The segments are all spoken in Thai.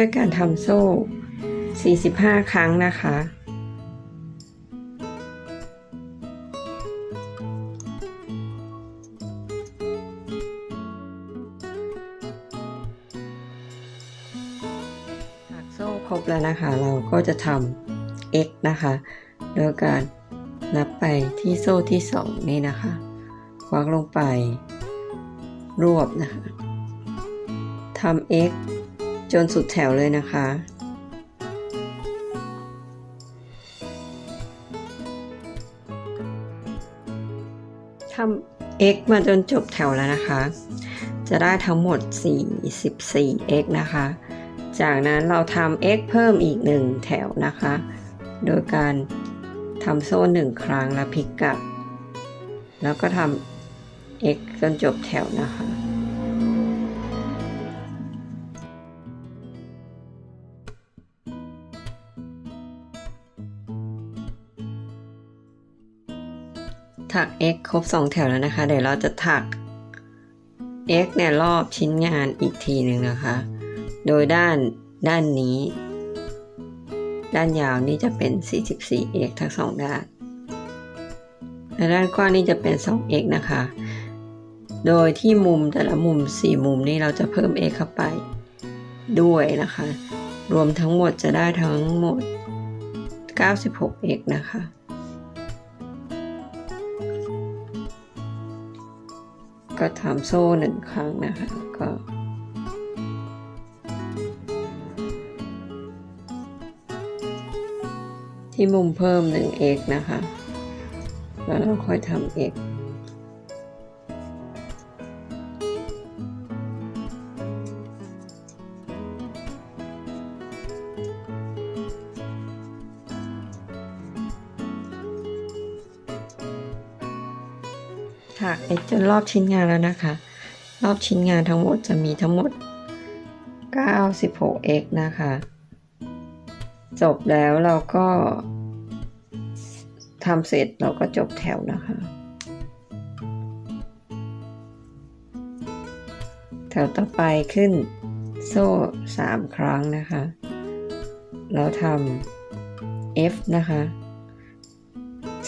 ด้วยการทำโซ่ 45 ครั้งนะคะ หากโซ่ครบแล้วนะคะ เราก็จะทำ x นะคะโดยการนับไปที่โซ่ที่ 2 นี่นะคะควักลงไป รวบนะคะทำ x จนสุดแถวเลยนะคะ ทำ x มาจนจบแถวแล้วนะคะ จะได้ทั้งหมด 44 x นะคะ จากนั้นเราทำ x เพิ่มอีก 1 แถวนะคะ โดยการทำโซ่หนึ่งครั้งแล้วพลิกกลับ แล้วก็ทำ x จนจบแถวนะคะ ถัก x ครบ 2 แถวแล้วนะคะ เดี๋ยวเราจะถัก x เนี่ยรอบชิ้นงานอีกทีหนึ่งนะคะ โดยด้านด้านนี้ ด้านยาวนี่จะเป็น 44x ทั้งสองด้านและด้านกว้างนี่จะเป็น 2x นะคะ โดยที่มุมแต่ละมุม 4 มุมนี้เราจะเพิ่ม x เข้าไปด้วยนะคะ รวมทั้งหมดจะได้ทั้งหมด 96x นะคะ ก็ทำโซ่หนึ่งครั้งนะคะ ก็ที่มุมเพิ่ม 1x นะคะ แล้วเราค่อยทำ x นรอบชิ้นงานแล้วนะคะ รอบชิ้นงานทั้งหมดจะมีทั้งหมด 96x นะคะ จบแล้วเราก็ทำเสร็จเราก็จบแถวนะคะ แถวต่อไปขึ้นโซ่ 3 ครั้งนะคะ แล้วทำ F นะคะ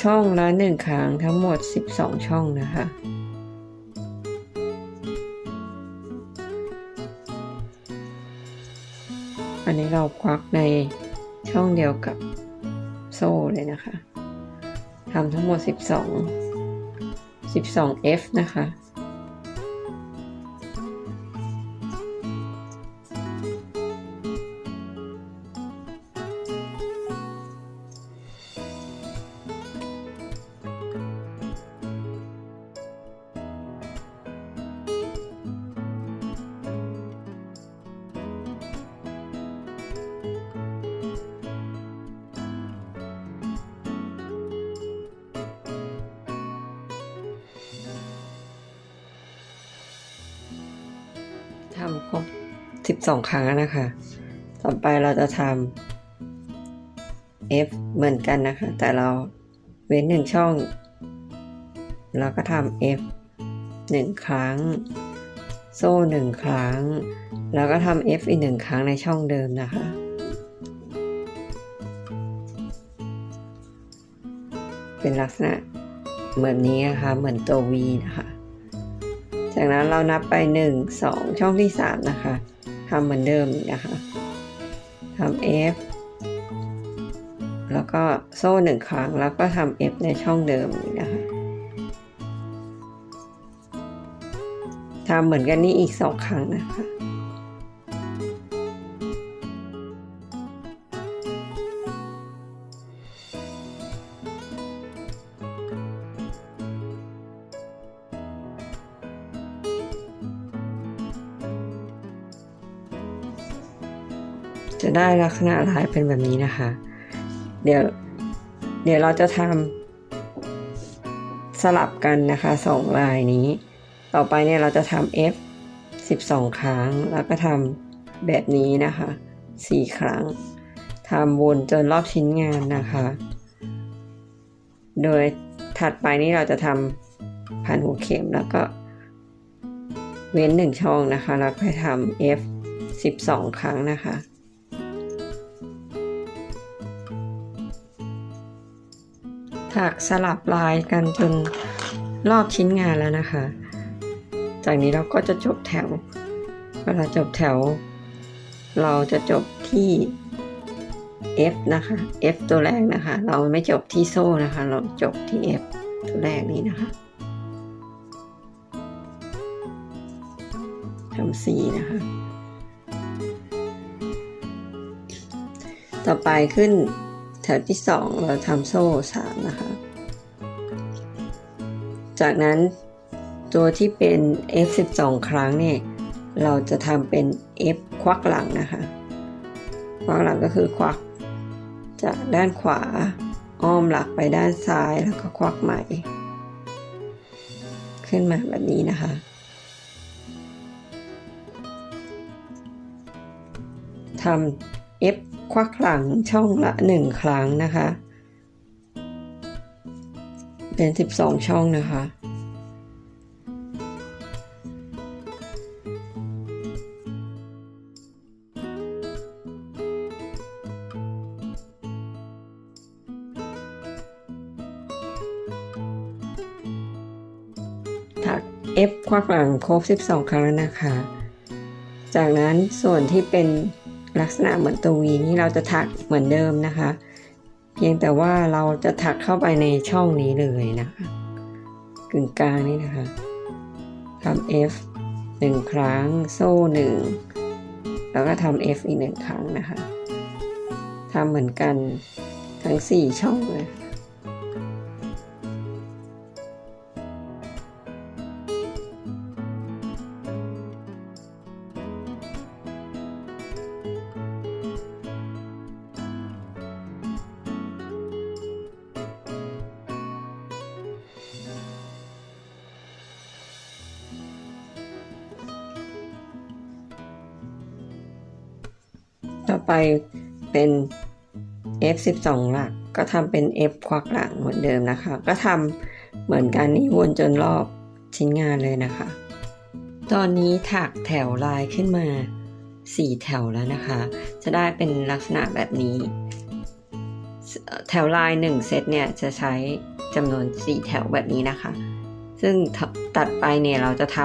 ช่องละหนึ่งครั้งทั้งหมด 12 ช่องนะคะ อันนี้เราควักในช่องเดียวกับโซ่เลยนะคะทำทั้งหมด 12 12F นะคะ 12 ครั้งนะคะ ต่อไปเราจะทำ F เหมือนกันนะคะ แต่เราเว้นหนึ่งช่องแล้วก็ทำ F หนึ่งครั้ง โซ่หนึ่งครั้ง แล้วก็ทำ F อีกหนึ่งครั้งในช่องเดิมนะคะเป็นลักษณะเหมือนนี้นะคะ เหมือนตัว V นะคะ จากนั้นเรานับไป 1 2 ช่องที่ 3 นะคะ ทำเหมือนเดิมนะคะทำ F แล้วก็โซ่หนึ่งครั้งแล้วก็ทำ F ในช่องเดิมนะคะทำเหมือนกันนี่อีกสองครั้งนะคะ จะได้ลักษณะลายเป็นแบบนี้นะคะ เดี๋ยวเดี๋ยวเราจะทำสลับกันนะคะสองลายนี้ ต่อไปเนี่ยเราจะทำ F 12 ครั้ง แล้วก็ทำแบบนี้นะคะ 4 ครั้งทำวนจนรอบชิ้นงานนะคะ โดยถัดไปนี่เราจะทำพันหัวเข็มแล้วก็ เว้นหนึ่งช่องนะคะ แล้วค่อยทำ F 12 ครั้งนะคะ ถักสลับลายกันจนรอบชิ้นงานแล้วนะคะ จากนี้เราก็จะจบแถว เวลาจบแถว เราจะจบที่ F นะคะ F ตัวแรกนะคะ เราไม่จบที่โซ่นะคะ เราจบที่ F ตัวแรกนี้นะคะทำสีนะคะ ต่อไปขึ้น แถวที่สองเราทำโซ่สามนะคะ จากนั้นตัวที่เป็น F 12 ครั้งเนี่ยเราจะทำเป็น F ควักหลังนะคะ ควักหลังก็คือควัก จากด้านขวาอ้อมหลักไปด้านซ้ายแล้วก็ควักใหม่ ขึ้นมาแบบนี้นะคะ ทำ F ควักหลังช่องละหนึ่งครั้งนะคะ เป็น 12 ช่องนะคะ ถัก F ควักหลังครบ 12 ครั้งนะคะ จากนั้นส่วนที่เป็น ลักษณะเหมือนตัววีนี่เราจะถักเหมือนเดิมนะคะ เพียงแต่ว่าเราจะถักเข้าไปในช่องนี้เลยนะคะกึ่งกลางนี่นะคะทำ F หนึ่งครั้ง โซ่หนึ่งแล้วก็ทำ F อีกหนึ่งครั้งนะคะทำเหมือนกันทั้ง 4 ช่องเลย ต่อไปเป็น F 12 หลัก ก็ทำเป็น F ควักหลังเหมือนเดิมนะคะ ก็ทำเหมือนกันนี้วนจนรอบชิ้นงานเลยนะคะ ตอนนี้ถักแถวลายขึ้นมา 4 แถวแล้วนะคะ จะได้เป็นลักษณะแบบนี้ แถวลาย 1 เซตเนี่ยจะใช้จำนวน 4 แถวแบบนี้นะคะ ซึ่งตัดไปเนี่ยเราจะท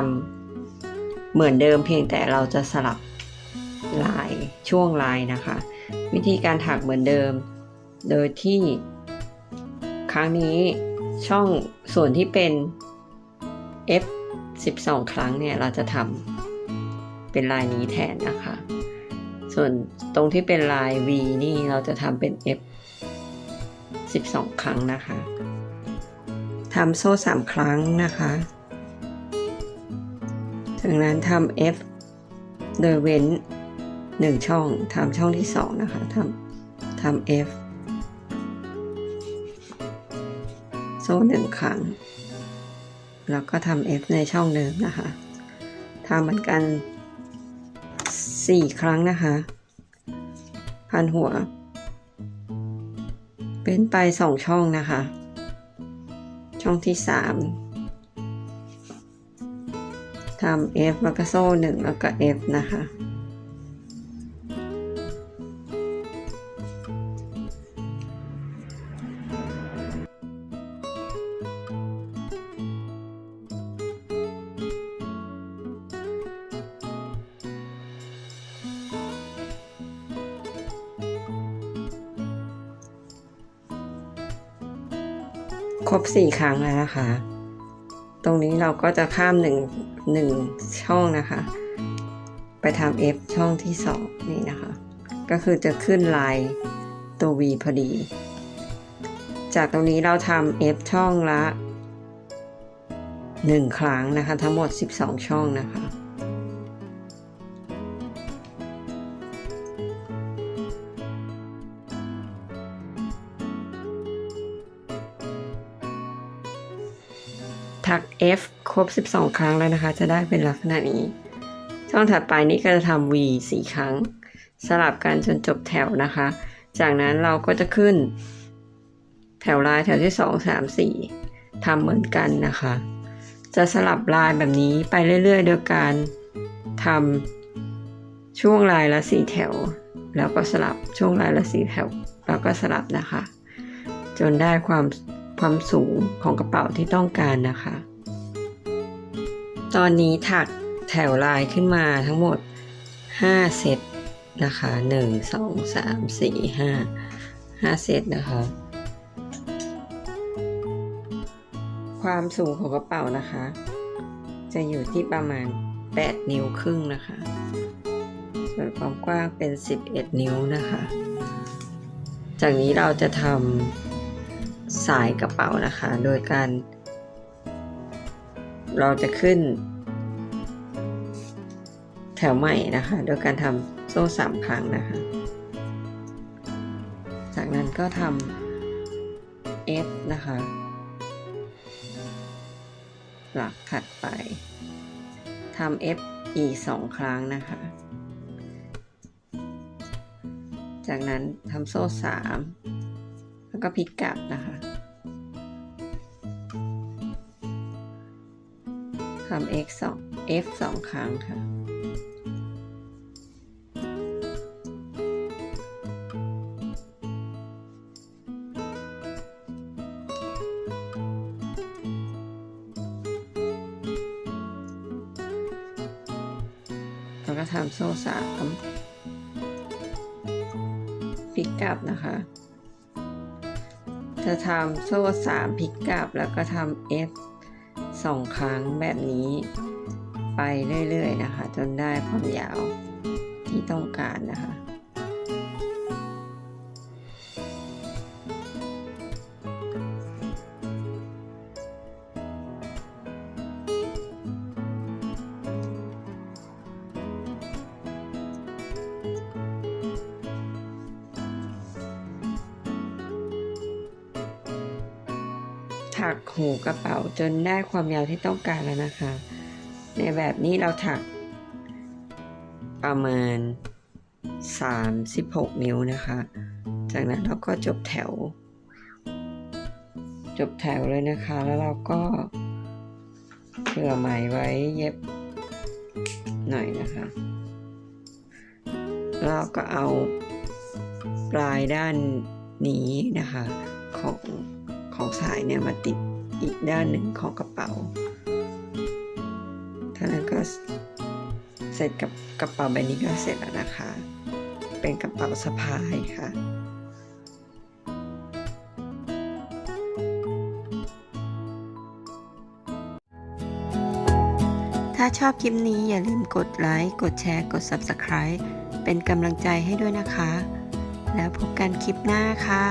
ำเหมือนเดิมเพียงแต่เราจะสลับ ลายช่วงลายนะคะ วิธีการถักเหมือนเดิม โดยที่ ครั้งนี้ช่องส่วนที่เป็น F 12 ครั้งเนี่ยเราจะทำเป็นลายนี้แทนนะคะ ส่วนตรงที่เป็นลาย V นี่เราจะทำเป็น F 12 ครั้งนะคะทำโซ่ 3 ครั้งนะคะจากนั้นทำ F โดยเว้น หนึ่งช่องทำช่องที่สองนะคะทำทำ F โซ่หนึ่งครั้ง แล้วก็ทำ F ในช่องเดิมนะคะทำเหมือนกันสี่ครั้งนะคะ พันหัว เป็นไปสองช่องนะคะ ช่องที่สามทำ F แล้วก็โซ่หนึ่งแล้วก็ F นะคะ ครบสี่ครั้งแล้วนะคะ ตรงนี้เราก็จะข้ามหนึ่งหนึ่งช่องนะคะ ไปทำ F ช่องที่สองนี่นะคะ ก็คือจะขึ้นลายตัว V พอดี จากตรงนี้เราทำ F ช่องละหนึ่งครั้งนะคะ ทั้งหมด 12 ช่องนะคะ F ครบ 12 ครั้งแล้วนะคะ จะได้เป็นลักษณะนี้ ช่องถัดไปนี้ก็จะทำ V 4 ครั้ง สลับกันจนจบแถวนะคะ จากนั้นเราก็จะขึ้น แถวลายแถวที่ 2 3 4ทำเหมือนกันนะคะ จะสลับลายแบบนี้ไปเรื่อยๆ โดยการทำช่วงลายละ4แถว แล้วก็สลับช่วงลายละ4แถว แล้วก็สลับนะคะ จนได้ความความสูงของกระเป๋าที่ต้องการนะคะ ตอนนี้ถักแถวลายขึ้นมาทั้งหมด 5 เซตนะคะ 1 2 3 4 5 5 เซตนะคะ ความสูงของกระเป๋านะคะ จะอยู่ที่ประมาณ 8 นิ้วครึ่งนะคะ ส่วนความกว้างเป็น 11 นิ้วนะคะ จากนี้เราจะทำสายกระเป๋านะคะ โดยการ เราจะขึ้น แถวใหม่นะคะ โดยการทำโซ่สามครั้งนะคะ จากนั้นก็ทำ F นะคะ หลักถัดไปทำ F อีกสองครั้งนะคะ จากนั้นทำโซ่สามแล้วก็พลิกกลับนะคะ ทำ x สอง f สองครั้งค่ะ แล้วก็ทำโซ่สามพลิกกลับนะคะ จะทำโซ่สามพลิกกลับแล้วก็ทำ F สองครั้งแบบนี้ ไปเรื่อยๆนะคะ จนได้ความยาวที่ต้องการนะคะ ถักหูกระเป๋าจนได้ความยาวที่ต้องการแล้วนะคะ ในแบบนี้เราถักประมาณ 36 นิ้วนะคะ จากนั้นเราก็จบแถว จบแถวเลยนะคะ แล้วเราก็เผื่อไหมไว้เย็บหน่อยนะคะแล้วเราก็เอาปลายด้านนี้นะคะของ ของสายเนี่ยมาติดอีกด้านหนึ่งของกระเป๋าท่านั้นก็เสร็จกับกระเป๋าใบนี้ก็เสร็จแล้วนะคะ เป็นกระเป๋าสะพายค่ะถ้าชอบคลิปนี้อย่าลืมกดไลค์ กดแชร์ กด Subscribe เป็นกำลังใจให้ด้วยนะคะ แล้วพบกันคลิปหน้าค่ะ